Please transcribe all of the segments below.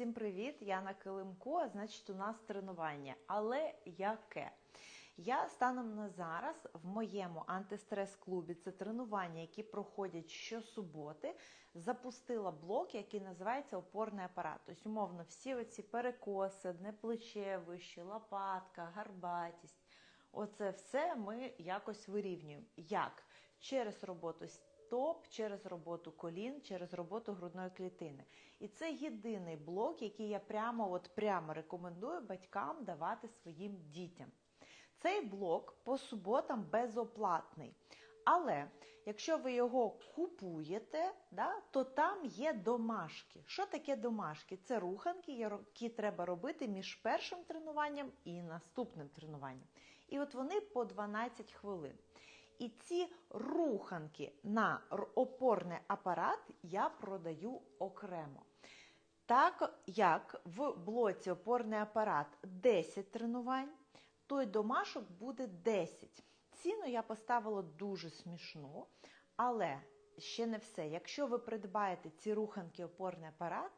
всім привіт! Я на килимку, а значить, у нас тренування. Але яке? Я станом на зараз в моєму антистрес-клубі, це тренування, які проходять щосуботи, запустила блок, який називається опорний апарат. Тобто, умовно, всі оці перекоси, одне плече вище, лопатка, гарбатість. Оце все ми якось вирівнюємо. Як? Через роботу стоп, через роботу колін, через роботу грудної клітини. І це єдиний блок, який я прямо от прямо рекомендую батькам давати своїм дітям. Цей блок по суботам безоплатний. Але якщо ви його купуєте, да, то там є домашки. Що таке домашки? Це руханки, які треба робити між першим тренуванням і наступним тренуванням. І от вони по 12 хвилин. І ці руханки на опорний апарат я продаю окремо. Так як в блоці опорний апарат 10 тренувань, той домашок буде 10. Ціну я поставила дуже смішну, але ще не все. Якщо ви придбаєте ці руханки опорний апарат,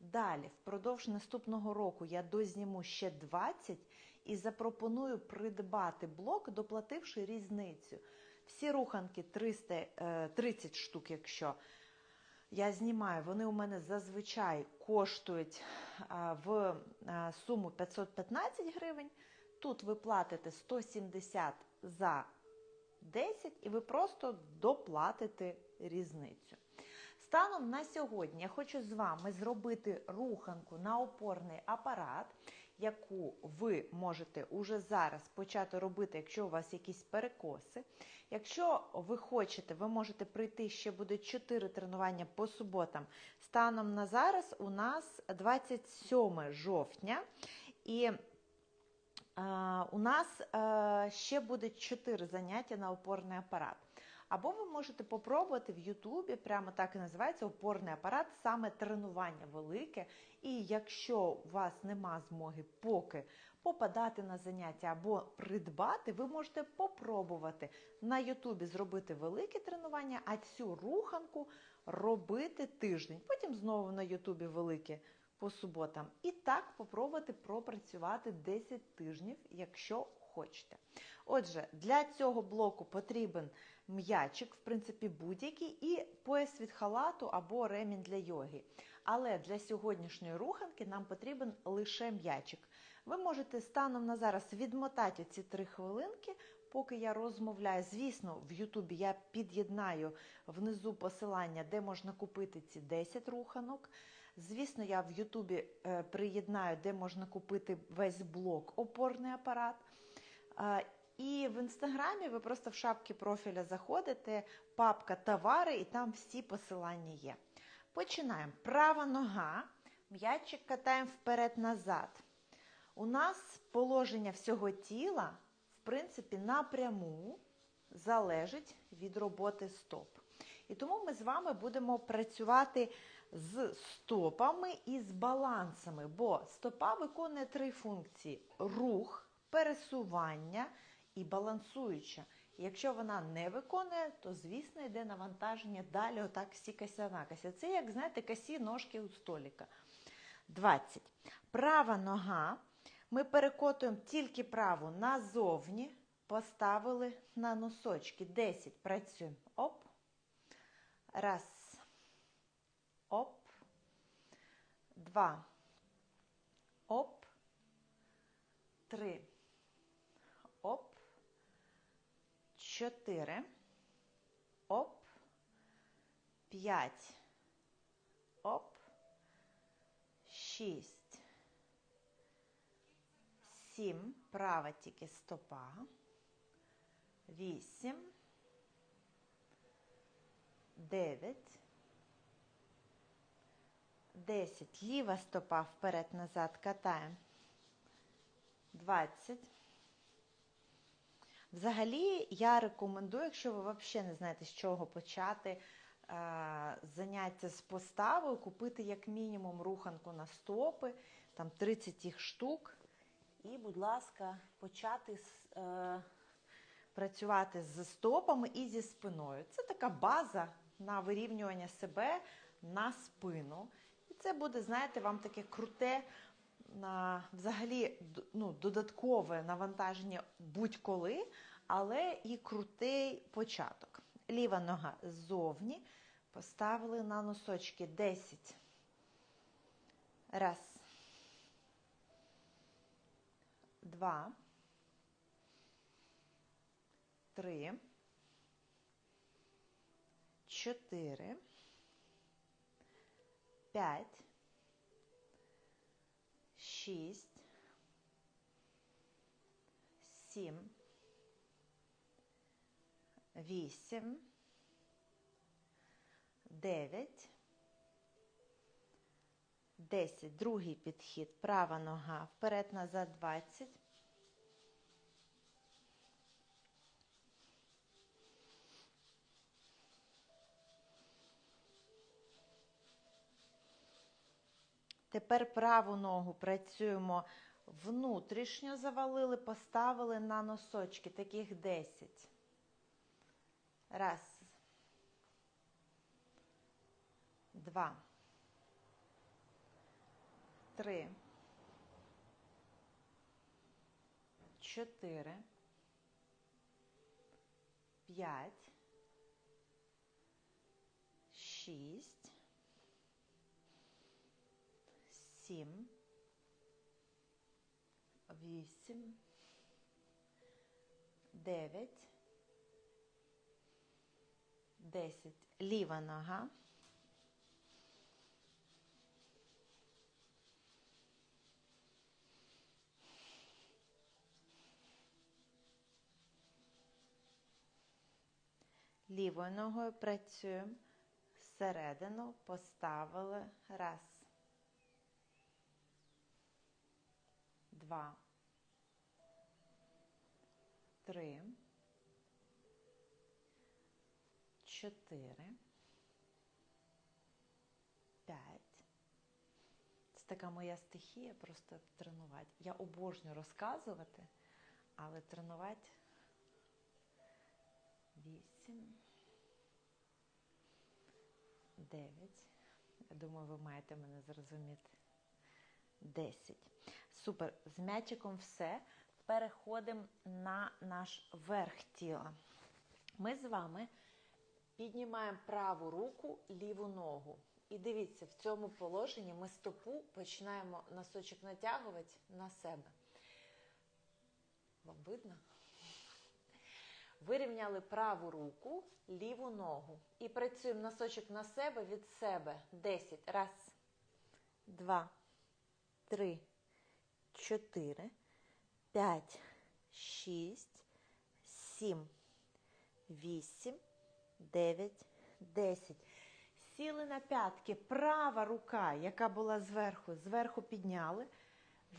далі впродовж наступного року я дозніму ще 20 і запропоную придбати блок, доплативши різницю. Всі руханки 300, 30 е, штук, якщо я знімаю, вони у мене зазвичай коштують в суму 515 гривень. Тут ви платите 170 за 10 і ви просто доплатите різницю. Станом на сьогодні я хочу з вами зробити руханку на опорний апарат, яку ви можете уже зараз почати робити, якщо у вас якісь перекоси. Якщо ви хочете, ви можете прийти, ще буде 4 тренування по суботам. Станом на зараз у нас 27 жовтня. І у нас е, ще буде 4 заняття на опорний апарат. Або ви можете попробувати в Ютубі, прямо так і називається опорний апарат, саме тренування велике. І якщо у вас нема змоги поки попадати на заняття або придбати, ви можете попробувати на Ютубі зробити велике тренування, а цю руханку робити тиждень. Потім знову на Ютубі велике по суботам. І так попробувати пропрацювати 10 тижнів, якщо хочете. Отже, для цього блоку потрібен м'ячик, в принципі, будь-який, і пояс від халату або ремінь для йоги. Але для сьогоднішньої руханки нам потрібен лише м'ячик. Ви можете станом на зараз відмотати ці 3 хвилинки. Поки я розмовляю, звісно, в Ютубі я під'єднаю внизу посилання, де можна купити ці 10 руханок. Звісно, я в Ютубі е, приєднаю, де можна купити весь блок опорний апарат. І в інстаграмі ви просто в шапки профіля заходите, папка товари, і там всі посилання є. Починаємо. Права нога, м'ячик катаємо вперед-назад. У нас положення всього тіла, в принципі, напряму залежить від роботи стоп. І тому ми з вами будемо працювати з стопами і з балансами, бо стопа виконує три функції: рух, пересування і балансуюча. якщо вона не виконує, то, звісно, йде навантаження далі, отак всі кася-накася. Це, як знаєте, касі ножки у століка. 20. Права нога. Ми перекотуємо тільки праву назовні, поставили на носочки. 10. Працюємо. Оп. Раз. Оп. Два. Оп. Три. Оп. Чотири. Оп. П'ять. Оп. Шість. Сім. Права тільки стопа. Вісім. Дев'ять. Десять. Ліва стопа вперед-назад катаємо. Двадцять. Взагалі, я рекомендую, якщо ви взагалі не знаєте, з чого почати е, заняття з поставою, купити як мінімум руханку на стопи, там 30 їх штук. І, будь ласка, почати е, працювати з стопами і зі спиною. Це така база на вирівнювання себе на спину. І це буде, знаєте, вам таке круте, на, взагалі ну, додаткове навантаження будь-коли, але і крутий початок. Ліва нога ззовні. Поставили на носочки 10. Раз. Два. Три. Чотири. П'ять. Шість. Сім. Вісім. Дев'ять. Десять. Другий підхід. Права нога. Вперед назад 20. Тепер праву ногу працюємо внутрішньо завалили, поставили на носочки, таких 10. Раз. Два. Три. Чотири. П'ять. Шість. Сім. Вісім. Дев'ять. Десять. Ліва нога. Лівою ногою працюємо. Всередину поставили. Раз. Два. Три. Чотири. П'ять. Це така моя стихія, просто тренувати. Я обожнюю розказувати, але тренувати вісім. Дев'ять. Я думаю, ви маєте мене зрозуміти. Десять. Супер. З м'ячиком все. Переходимо на наш верх тіла. Ми з вами піднімаємо праву руку, ліву ногу. І дивіться, в цьому положенні ми стопу починаємо носочок натягувати на себе. Вам видно? Вирівняли праву руку, ліву ногу. І працюємо носочок на себе від себе. 10. Раз, два, три, чотири, п'ять, шість, сім, вісім, дев'ять, десять. Сіли на п'ятки. Права рука, яка була зверху, зверху підняли.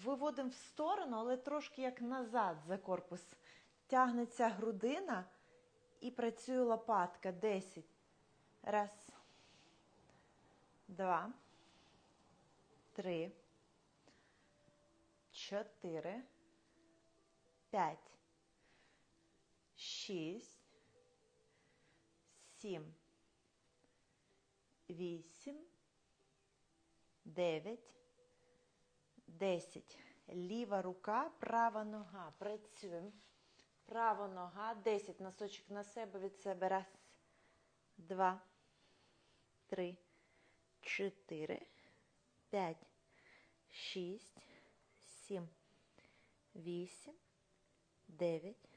Виводимо в сторону, але трошки як назад за корпус. Тягнеться грудина і працює лопатка. 10. Раз. Два. Три. Чотири. П'ять. Шість. Сім. Вісім. Дев'ять. Десять. Ліва рука, права нога. Працюємо. Права нога. Десять. Носочок на себе від себе. Раз. Два. Три. Чотири. П'ять. Шість. Сім. Вісім. Дев'ять.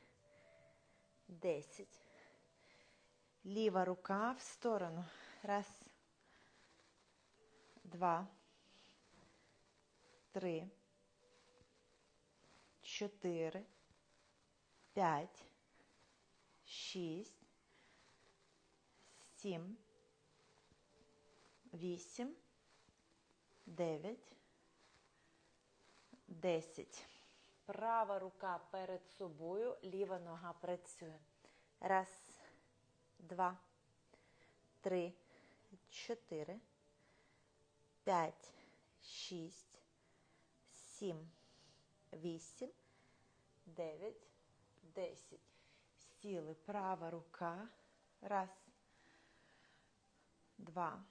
Десять. Ліва рука в сторону. Раз. Два. Три. Чотири. П'ять. Шість. Сім. Вісім. Дев'ять. Десять. Права рука перед собою, ліва нога працює. Раз, два, три, чотири, п'ять, шість, сім, вісім, дев'ять, десять. Сіли. Права рука. Раз, два,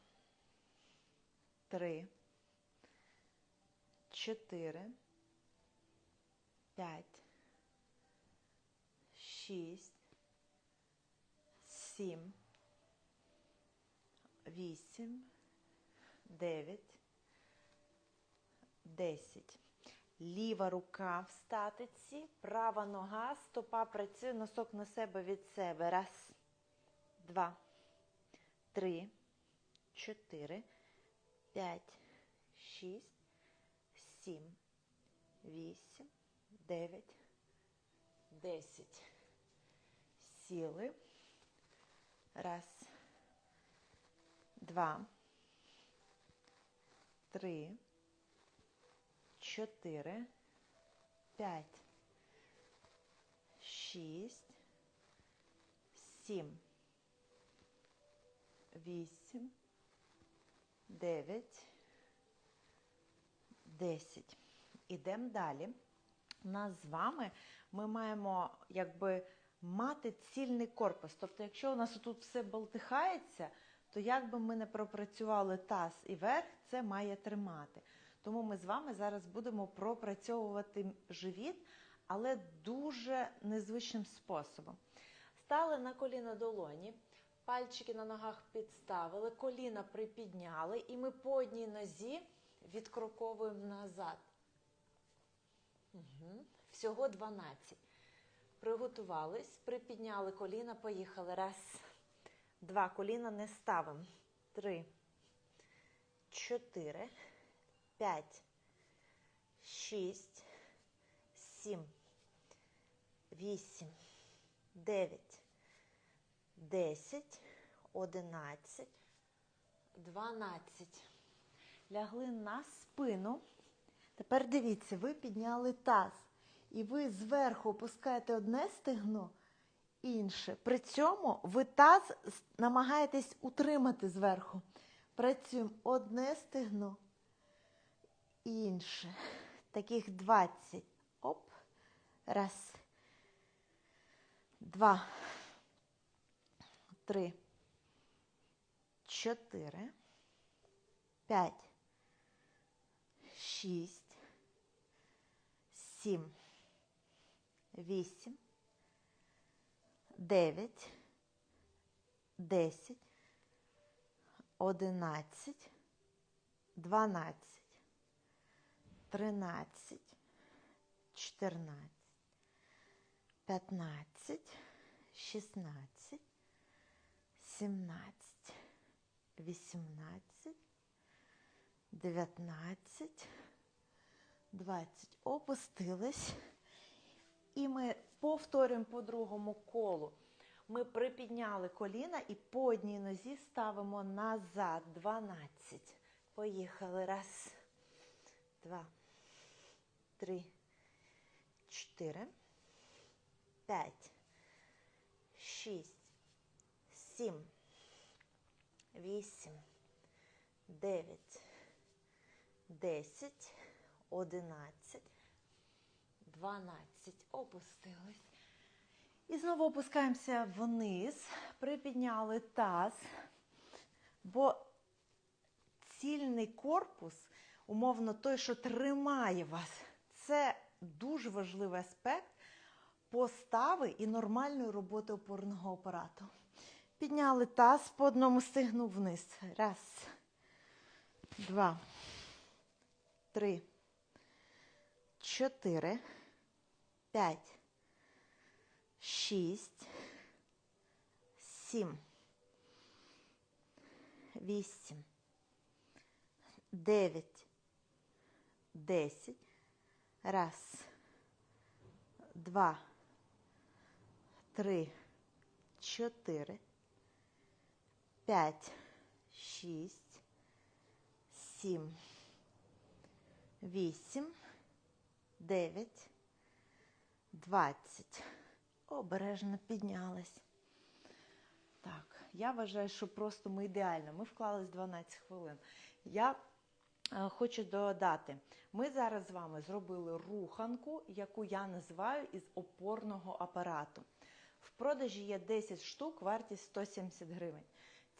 три, чотири, п'ять, шість, сім, вісім, дев'ять, десять. Ліва рука в статиці, права нога, стопа працює, носок на себе від себе. Раз, два, три, чотири, п'ять, шість, сім, вісім, дев'ять, десять. Сіли. Раз, два, три, чотири, п'ять, шість, сім, вісім, дев'ять, десять. Ідемо далі. Нас з вами ми маємо якби мати цільний корпус. Тобто, якщо у нас тут все болтихається, то як би ми не пропрацювали таз і верх, це має тримати. Тому ми з вами зараз будемо пропрацьовувати живіт, але дуже незвичним способом. Стали на коліна долоні, пальчики на ногах підставили, коліна припідняли, і ми по одній нозі відкроковуємо назад. Угу. Всього 12. Приготувались, припідняли коліна, поїхали. Раз, два, коліна не ставимо. Три, чотири, п'ять, шість, сім, вісім, дев'ять, десять, одинадцять, дванадцять. Лягли на спину. Тепер дивіться, ви підняли таз. І ви зверху опускаєте одне стегно, інше. При цьому ви таз намагаєтесь утримати зверху. Працюємо одне стегно, інше. Таких 20. Оп. Раз. Два. Три. Чотири. П'ять. Шість. Сім. Вісім. Дев'ять. Десять. Одинадцять. Дванадцять. Тринадцять. Чотирнадцять. П'ятнадцять. Шістнадцять. Сімнадцять. Вісімнадцять. Дев'ятнадцять. Двадцять. Опустились. І ми повторюємо по другому колу. Ми припідняли коліна і по одній нозі ставимо назад. 12. Поїхали. Раз, два, три, чотири, п'ять, шість, сім, вісім, дев'ять, десять, одинадцять. 12. Опустились. І знову опускаємося вниз, припідняли таз, бо цільний корпус, умовно, той, що тримає вас, це дуже важливий аспект постави і нормальної роботи опорного апарату. Підняли таз, по одному стигну вниз. Раз, два, три, чотири. П'ять, шість, сім, вісім, дев'ять, десять. Раз, два, три, чотири, п'ять, шість, сім, вісім, дев'ять. 20. Обережно піднялась. Так, я вважаю, що просто ми ідеально. Ми вклались 12 хвилин. Я е, хочу додати, ми зараз з вами зробили руханку, яку я називаю із опорного апарату. В продажі є 10 штук, вартість 170 гривень.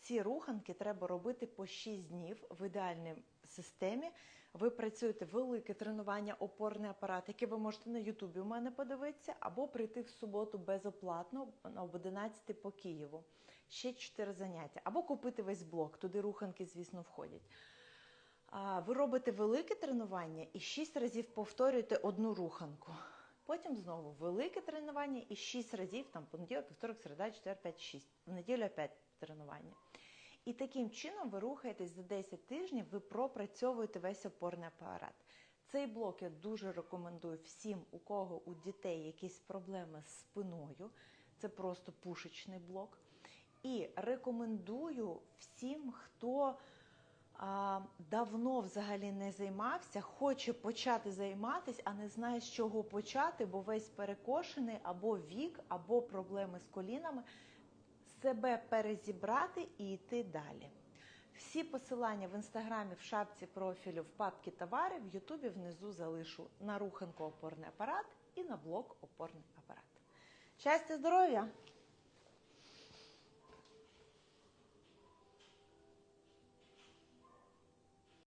Ці руханки треба робити по 6 днів в ідеальній системі. Ви працюєте велике тренування, опорний апарат, який ви можете на Ютубі у мене подивитися, або прийти в суботу безоплатно об 11 по Києву. Ще 4 заняття, або купити весь блок, туди руханки, звісно, входять. Ви робите велике тренування і 6 разів повторюєте одну руханку. Потім знову велике тренування і 6 разів, там понеділок, вівторок, середа, четвер, 5, 6. В неділю опять тренування. І таким чином ви рухаєтесь за 10 тижнів, ви пропрацьовуєте весь опорний апарат. Цей блок я дуже рекомендую всім, у кого у дітей якісь проблеми з спиною. Це просто пушечний блок. І рекомендую всім, хто а, давно взагалі не займався, хоче почати займатися, а не знає, з чого почати, бо весь перекошений або вік, або проблеми з колінами себе перезібрати і йти далі. Всі посилання в інстаграмі, в шапці профілю, в папці товари, в Ютубі внизу залишу на руханку опорний апарат і на блок опорний апарат. Щастя, здоров'я!